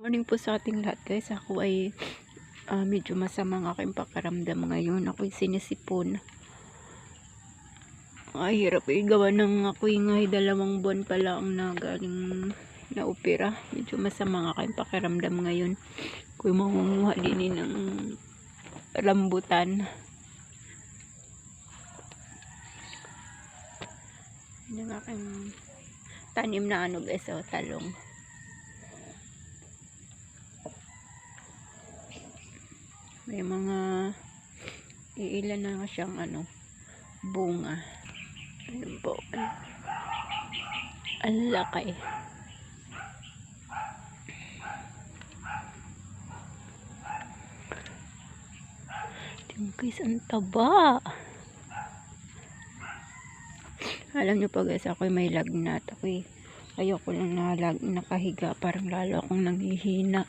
Morning po sa ating lahat guys. Ako ay ah, medyo masama ang aking pakaramdam ngayon. Ako'y sinisipon. Ay, hirap eh. Gawa ng ako'y ngay dalawang buwan pala ang nagaling na opera. Medyo masama ang aking pakaramdam ngayon. Ako'y mangunguha din eh ng rambutan. Yan ang aking tanim na ano guys, oh, talong. May mga iilan na siyang ano bunga. Ayun po. Ang laki. Guys, ang taba. Alam nyo pa guys, ako'y may lagnat. Ako'y ayoko lang nalag, nakahiga. Parang lalo akong nanghihina.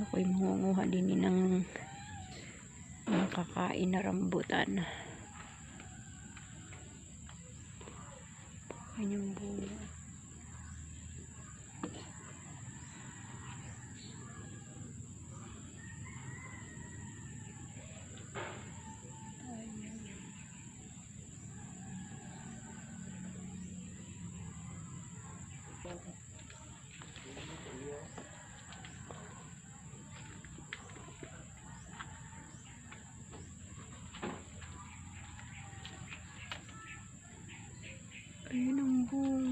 Ako'y mangunguha din ng makakain na rambutan. Ayan yung bunga. Ayun ang bunga.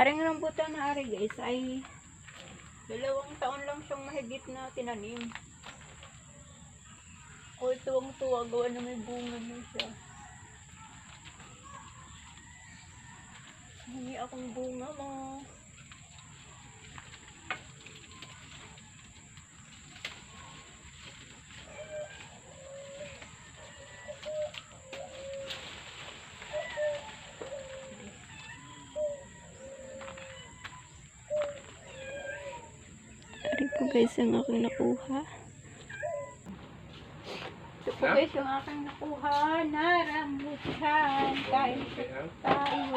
Aring rambutan na ari guys ay dalawang taon lang siyang mahigit na tinanim. O tuwang tuwa gawa na may bunga na siya. Hindi akong bunga mo. Ari po guys ang aking nakuha. Ito po guys yung aking nakuha na rambutan. Kain tayo.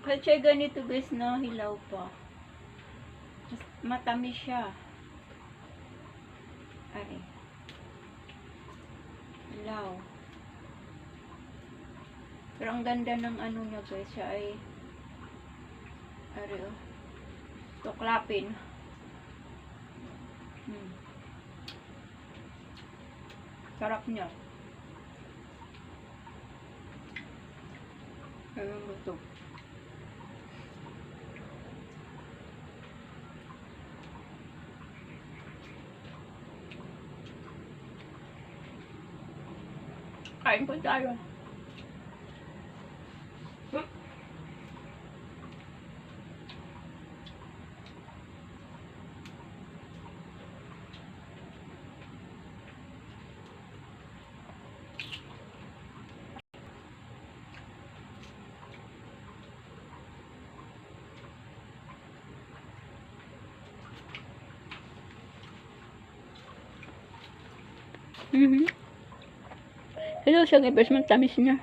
Kasi ganito guys no, hilaw pa. Matamis siya. Ari. Hilaw. Pero ang ganda ng ano niya guys, siya ay Ari oh. Tuklapin. Hmm. Sarap niya. Ayun ito. Kain po tayo. Mhm. Hello, siya guys, matamis niya.